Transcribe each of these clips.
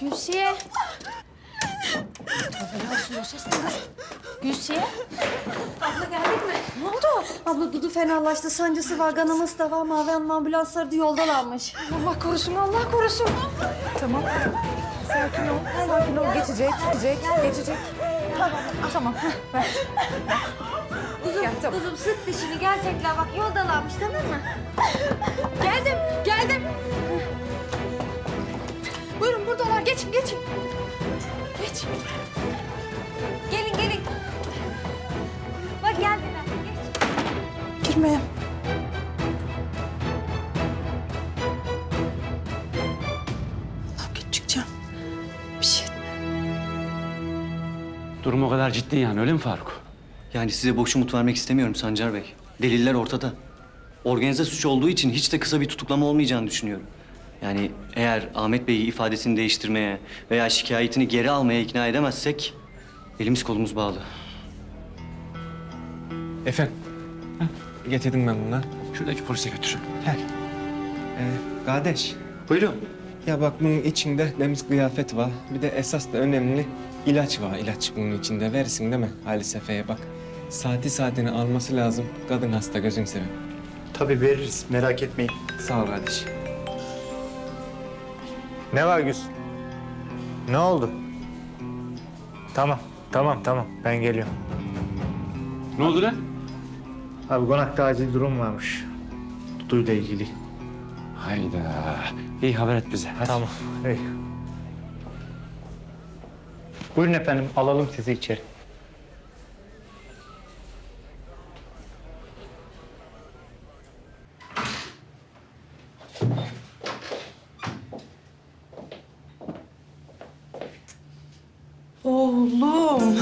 Gülsiye. Tövbe olsun o ses ne? Gülsiye. Abla geldik mi? Ne oldu? Abla Dudu fenalaştı. Sancısı var, kanaması da var. Mavi Hanım ambulansları da yoldalarmış. Allah korusun, Allah korusun. Tamam. Sakin ol, sakin ol. Geçecek, geçecek, geçecek. Tamam, ver. Kuzum, Gel, tamam. kuzum sık dişini gerçekten bak yoldalarmış tamam mı? Geldim, Allah'ım geç çıkacağım. Bir şey etme. Durum o kadar ciddi yani öyle mi Faruk? Yani size boş umut vermek istemiyorum Sancar Bey. Deliller ortada. Organize suç olduğu için hiç de kısa bir tutuklama olmayacağını düşünüyorum. Yani eğer Ahmet Bey'i ifadesini değiştirmeye veya şikayetini geri almaya ikna edemezsek elimiz kolumuz bağlı. Efendim. Getirdim ben bunları. Şuradaki polise götür. Gel. Ee, kardeş. Buyurun. Ya bak bunun içinde temiz kıyafet var. Bir de esas da önemli ilaç var. ilaç bunun içinde. Verirsin değil mi Halis Efe'ye bak. Saati saatini alması lazım. Kadın hasta gözün seveyim. Tabii veririz, merak etmeyin. Sağ ol kardeş. Ne var Güz? Ne oldu? Tamam, tamam, tamam. Ben geliyorum. Ne oldu lan? Abi konakta acil durum varmış. Dudu'yla ilgili. Hayda. İyi haber et bize. Hadi. Tamam, iyi. Buyurun efendim, alalım sizi içeri. Oğlum.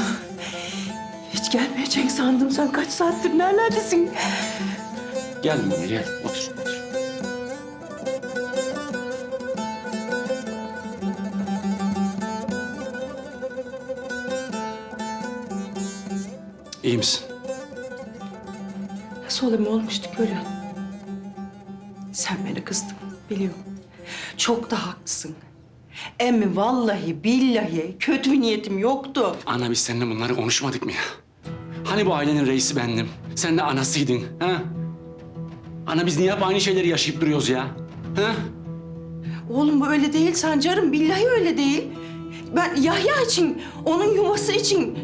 Hiç gelmeyecek sandım. Sen kaç saattir nerelerdesin? Gel Münir gel. Otur otur. İyi misin? Nasıl olayım olmuştu görüyorsun. Sen beni kızdın biliyorum. Çok da haklısın. Emmi vallahi billahi kötü bir niyetim yoktu. Ana biz seninle bunları konuşmadık mı ya? Hani bu ailenin reisi bendim? Sen de anasıydın. Ha? Ana biz niye hep aynı şeyleri yaşayıp duruyoruz ya? Ha? Oğlum bu öyle değil Sancarım. Billahi öyle değil. Ben Yahya için, onun yuvası için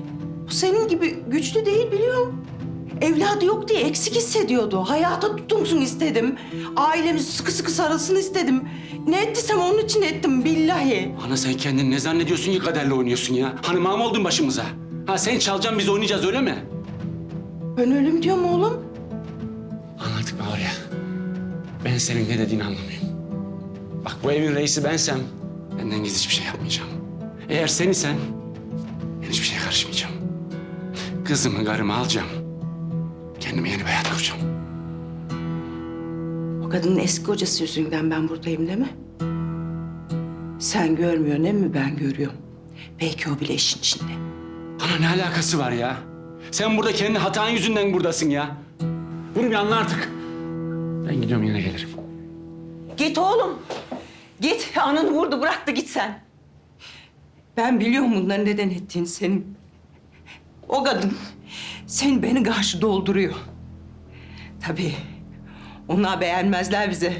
senin gibi güçlü değil biliyorum. Evladı yok diye eksik hissediyordu. Hayata tutunsun istedim. Ailemiz sıkı sıkı sarılsın istedim. Ne ettiysem onun için ettim billahi. Ana sen kendini ne zannediyorsun ki kaderle oynuyorsun ya? Hani mağm oldun başımıza. Ha sen çalacaksın biz oynayacağız öyle mi? Ben ölüm diyorum oğlum. Anladık mı var ya? Ben senin ne dediğini anlamıyorum. Bak bu evin reisi bensem benden gizli hiçbir şey yapmayacağım. Eğer sen isen ben hiçbir şeye karışmayacağım. Kızımı, karımı alacağım. Kendime yeni bir hayat kuracağım. O kadının eski kocası yüzünden ben buradayım değil mi? Sen görmüyorsun değil mi? Ben görüyorum. Belki o bile işin içinde. Ana ne alakası var ya? Sen burada kendi hatan yüzünden buradasın ya. Bunu bir anla artık. Ben gidiyorum yine gelirim. Git oğlum. Git. Ananı vurdu bıraktı git sen. Ben biliyorum bunları neden ettiğini senin. O kadın sen beni karşı dolduruyor. Tabii onlar beğenmezler bizi.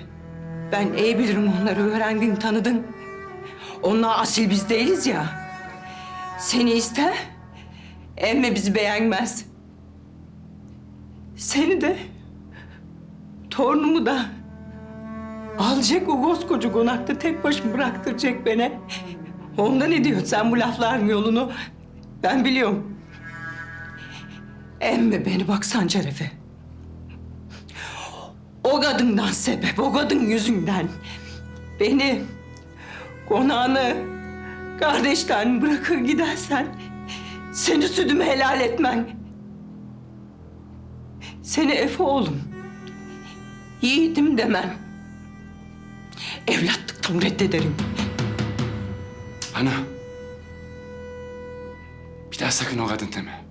Ben iyi bilirim onları öğrendin tanıdın. Onlar asil biz değiliz ya. Seni ister, emme bizi beğenmez. Seni de, torunumu da Alacak o koskoca konakta tek başıma bıraktıracak beni. Ondan ne diyorsun sen bu lafların yolunu? Ben biliyorum. Emme beni bak Sancar Efe. O kadından sebep, o kadın yüzünden. Beni, konağını, kardeşlerini bırakır gidersen... ...seni sütümü helal etmen. Seni Efe oğlum. Yiğidim demem. Evlatlıktan reddederim. Ana. Bir daha sakın o kadın deme.